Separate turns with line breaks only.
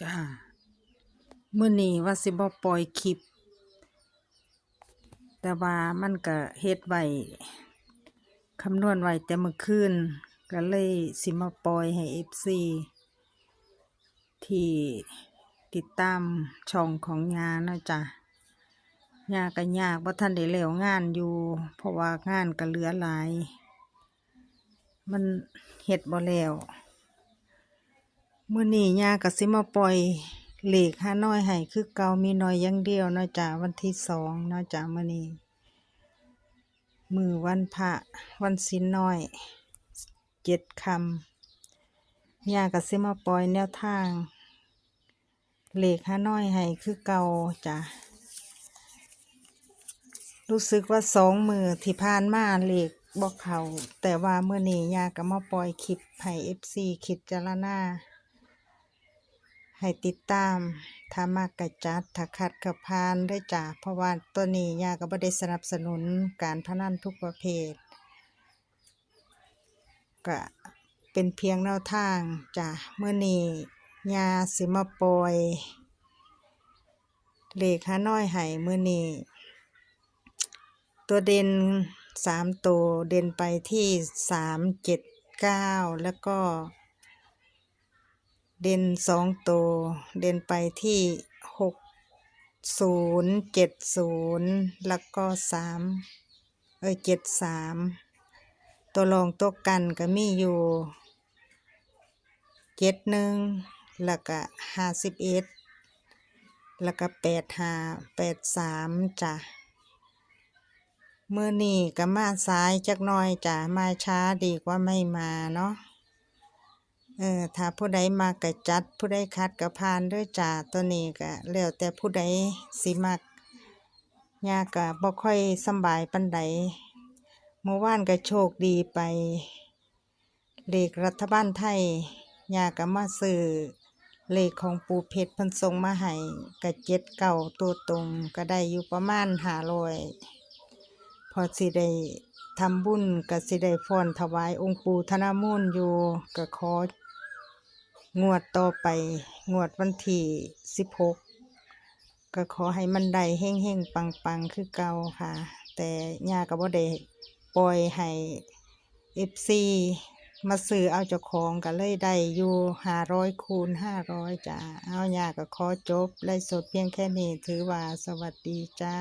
จ้ามื้อนี้ว่าสิบ่ปล่อยคลิป แต่ว่ามันก็เฮ็ดไว้คำนวณไว้แต่เมื่อคืนก็เลยสิมาปล่อยให้ FC ที่ติดตามช่องของยาเนาะจ้ะยาก็ยากบ่ทันได้แล้วงานอยู่ เพราะว่างานก็เหลือหลาย มันเฮ็ดบ่แล้ว มื้อนี้ยาก็สิมาปล่อยเหลขห้าน้อยให้คือเก่ามีน้อยย่างเดียวเนาะจ้ะวันที่สองเนาะจ้ะมื้อนี้มือวันพระวันศีลน้อยเจ็ดคำยาก็สิมาปล่อยแนวทางเหลขห้าน้อยให้คือเก่าจ้ะรู้สึกว่าสองมือที่ผ่านมาเหลขบอกเขา แต่ว่าเมื่อนี้ยาก็มาปล่อยคลิปให้ FC คิดจารณา ให้ติดตามถ้ามากกะจัดถ้าขัดกับพานได้จ้ะเพราะว่าตัวนี้ยาก็บ่ได้สนับสนุนการพนันทุกประเภท ก็เป็นเพียงแนวทางจ้ะเมื่อนี้ยาสิมาปล่อยเลขาน้อยให้เมื่อนี้ตัวเด่นสามตัวเด่นไปที่สามเจ็ดเก้าแล้วก็ เด่นสองตัว เด่นไปที่หกศูนย์เจ็ดศูนย์แล้วก็สามเอ้ยเจ็ดสามตัวรองตัวกันก็มีอยู่เจ็ดหนึ่งแล้วก็ห้าสิบเอ็ดแล้วก็แปดห้าแปดสามจ้ะเมื่อนี่ก็มาซ้ายจักน่อยจ้ะมาช้าดีกว่าไม่มาเนาะ เออถ้าผู้ใดมากกะจัด ผู้ใดคัดกะพานด้วยจ่าตัวนี้ก็แล้วแต่ผู้ใดสิมักยากะบ่ค่อยสบายปันใดเมื่อวานก็โชคดีไปเลขรัฐบาลไทยยากะมาซื้อเลขของปูเพชรพันทรงมาให้กะเจ็ดเก่าตัวตรงก็ได้อยู่ประมาณหาร้อยพอสิได้ทำบุญก็สิได้ฟ้อนถวายองค์ปู่ธนมูลอยู่ก็ขอ งวดต่อไป งวดวันที่สิบหกก็ขอให้มันได้เฮ่งเฮ่งปังปังๆคือเก่าค่ะ แต่ย่าก็บ่ได้ปล่อยให้เอฟซีมาซื้อเอาเจ้าของก็เลยได้อยู่ห้าร้อยคูณห้าร้อยจ้า เอาย่าก็ขอจบไล่สดเพียงแค่นี้ถือว่าสวัสดีจ้า